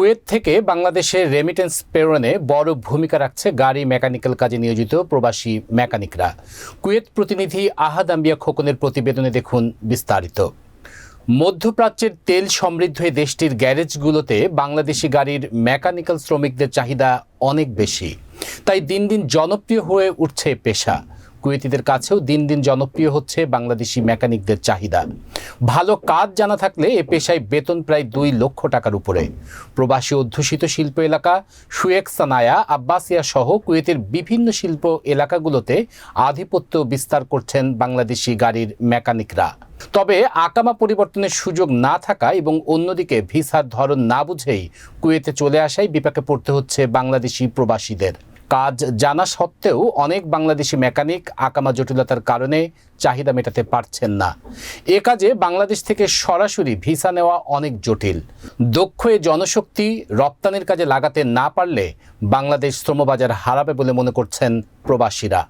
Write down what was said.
Kuwait থেকে বাংলাদেশে remittance প্রেরণে বড় ভূমিকা রাখছে গাড়ি মেকানিক্যাল কাজে নিয়োজিত প্রবাসী মেকানিকরা। কুয়েত প্রতিনিধি আহাদ আম্বিয়া খোকনের প্রতিবেদনে দেখুন বিস্তারিত। মধ্যপ্রাচ্যের তেল সমৃদ্ধ এই দেশটির গ্যারেজগুলোতে বাংলাদেশি গাড়ির মেকানিক্যাল শ্রমিকদের চাহিদা অনেক বেশি। তাই দিন দিন জনপ্রিয় হয়ে উঠছে পেশা। কুয়েতিদের কাছেও দিন দিন জনপ্রিয় হচ্ছে বাংলাদেশি মেকানিকদের চাহিদা। ভালো কাজ জানা থাকলে এ পেশায় বেতন প্রায় দুই লক্ষ টাকার উপরে। প্রবাসী অধ্যুষিত শিল্প এলাকা, সুয়েক সানায়া, আব্বাসিয়া সহ কুয়েতের বিভিন্ন শিল্প এলাকাগুলোতে আধিপত্য বিস্তার করছেন বাংলাদেশি গাড়ির মেকানিকরা। তবে আকামা পরিবর্তনের সুযোগ না থাকা এবং অন্যদিকে ভিসার ধরন না বুঝেই কুয়েতে চলে আসায় বিপাকে পড়তে হচ্ছে বাংলাদেশি প্রবাসীদের। কাজ জানা সত্ত্বেও অনেক বাংলাদেশি মেকানিক আকামা জটিলতার কারণে চাহিদা মেটাতে পারছেন না। এ কাজে বাংলাদেশ থেকে সরাসরি ভিসা নেওয়া অনেক জটিল। দক্ষ এ জনশক্তি রপ্তানির কাজে লাগাতে না পারলে বাংলাদেশ শ্রমবাজার হারাবে বলে মনে করছেন প্রবাসীরা।